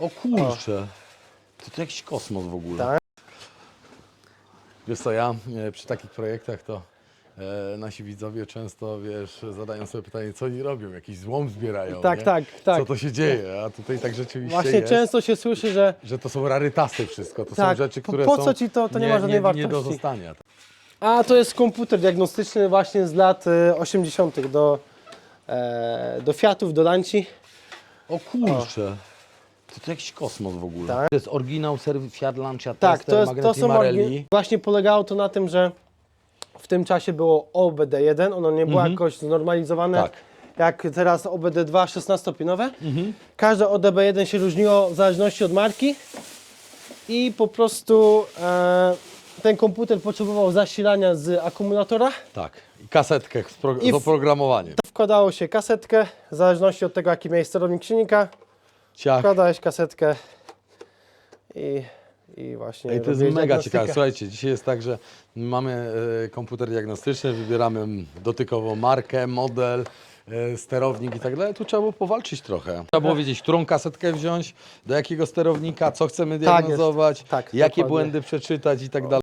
O kurczę. To, to jakiś kosmos w ogóle. Tak. Wiesz co, ja e, przy takich projektach to e, nasi widzowie często, wiesz, zadają sobie pytanie, co oni robią, jakiś złom zbierają, Tak, nie? tak, tak. Co to się dzieje, a tutaj tak rzeczywiście Właśnie jest, często się słyszy, że że to są rarytasy wszystko, to są Tak, rzeczy, po- które po są co ci to? To nie ma żadnej nie, wartości. Nie do zostania. A to jest komputer diagnostyczny właśnie z lat e, 80. do, e, do Fiatów, do Lanci. O kurczę. To, jakiś kosmos w ogóle. Tak. To jest oryginał serw Fiat Lancia Tak, Tester, to, jest, to Magneti są Marelli. orgi- Właśnie polegało to na tym, że w tym czasie było OBD1, ono nie było jakoś znormalizowane. Tak. Jak teraz OBD2 16-pinowe. Każde ODB1 się różniło w zależności od marki i po prostu e, ten komputer potrzebował zasilania z akumulatora. Tak. I kasetkę z, pro, I z oprogramowaniem. Wkładało się kasetkę, w zależności od tego jaki miałeś sterownik silnika. Ciach. Wkładałeś kasetkę i, i właśnie Ej, to jest robiłeś mega diagnostykę. ciekawe. Słuchajcie, dzisiaj jest tak, że mamy e, komputer diagnostyczny, wybieramy dotykową markę, model, e, sterownik i tak dalej. Tu trzeba było powalczyć trochę. Trzeba było wiedzieć, którą kasetkę wziąć, do jakiego sterownika, co chcemy Tak jest. diagnozować, Tak, jakie dokładnie. błędy przeczytać i tak dalej.